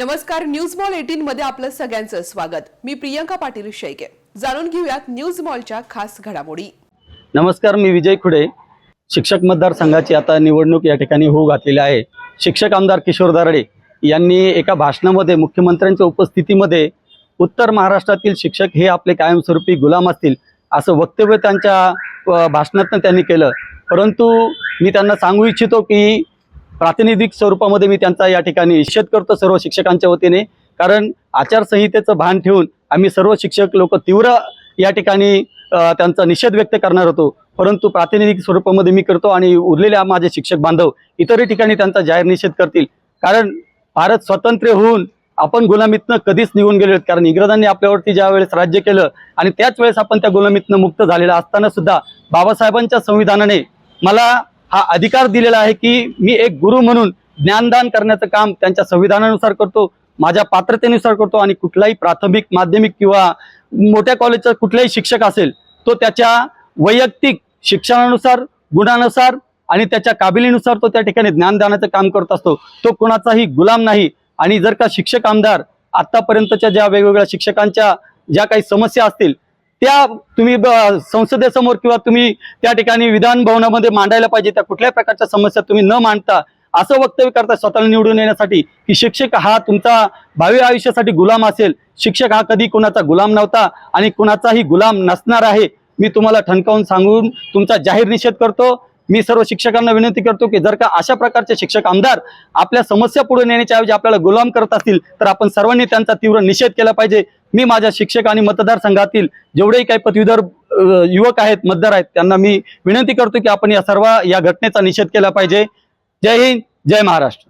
नमस्कार news mall eighteen मध्ये आपलं सगळ्यांचं स्वागत. मी प्रियंका पाटील शेळके. जाणून घेऊयात न्यूज मॉलच्या खास घडामोडी. नमस्कार मी विजय खुडे. शिक्षक मतदारसंघाची आता निवडणूक या ठिकाणी होऊ घातलेली आहे. शिक्षक आमदार किशोर दराडे यांनी एका भाषणामध्ये मुख्यमंत्र्यांच्या उपस्थितीमध्ये उत्तर महाराष्ट्रातील शिक्षक हे आपले कायमस्वरूपी गुलाम असतील असं वक्तव्य त्यांच्या भाषणातनं त्यांनी केलं. परंतु मी त्यांना सांगू इच्छितो की प्रातिनिधिक स्वरूपामध्ये मी त्यांचा या ठिकाणी निषेध करतो सर्व शिक्षकांच्या वतीने. कारण आचारसंहितेचं भान ठेवून आम्ही सर्व शिक्षक लोक तीव्र या ठिकाणी त्यांचा निषेध व्यक्त करणार होतो. परंतु प्रातिनिधिक स्वरूपामध्ये मी करतो आणि उरलेल्या माझे शिक्षक बांधव इतरही ठिकाणी त्यांचा जाहीर निषेध करतील. कारण भारत स्वतंत्र होऊन आपण गुलामीतनं कधीच निघून गेलो आहेत. कारण इंग्रजांनी आपल्यावरती ज्या वेळेस राज्य केलं आणि त्याच वेळेस आपण त्या गुलामीतनं मुक्त झालेला असताना सुद्धा बाबासाहेबांच्या संविधानाने मला हा अधिकार दिलेला आहे की मी एक गुरु म्हणून ज्ञानदान करण्याचं काम त्यांच्या संविधानानुसार करतो माझ्या पात्रतेनुसार करतो आणि कुठलाही प्राथमिक माध्यमिक किंवा मोठ्या कॉलेजचा कुठलाही शिक्षक असेल तो त्याच्या वैयक्तिक शिक्षणानुसार गुणानुसार आणि त्याच्या काबिलीनुसार तो त्या ठिकाणी ज्ञानदानाचं काम करत असतो. तो कोणाचाही गुलाम नाही आणि जर का शिक्षक आमदार आतापर्यंतच्या ज्या वेगवेगळ्या शिक्षकांच्या ज्या काही समस्या असतील त्या तुम्ही ब- संसदेसमोर किंवा तुम्ही त्या ठिकाणी विधान भवनामध्ये मांडायला पाहिजे त्या कुठल्याही प्रकारच्या समस्या तुम्ही न मांडता असं वक्तव्य करता स्वतःला निवडून येण्यासाठी की शिक्षक हा तुमचा भावी आयुष्यासाठी गुलाम असेल. शिक्षक हा कधी कुणाचा गुलाम नव्हता आणि कुणाचाही गुलाम नसणार आहे. मी तुम्हाला ठणकावून सांगून तुमचा जाहीर निषेध करतो. मी सर्व शिक्षकांना विनंती करतो की जर का अशा प्रकारचे शिक्षक आमदार आपल्या समस्या पुढे नेण्याच्या ऐवजी आपल्याला गुलाम करत असतील तर आपण सर्वांनी त्यांचा तीव्र निषेध केला पाहिजे. मी माझ्या शिक्षक आणि मतदारसंघातील जेवढेही काही पदवीधर युवक आहेत मतदार आहेत त्यांना मी विनंती करतो की आपण या सर्व या घटनेचा निषेध केला पाहिजे. जय हिंद जय महाराष्ट्र.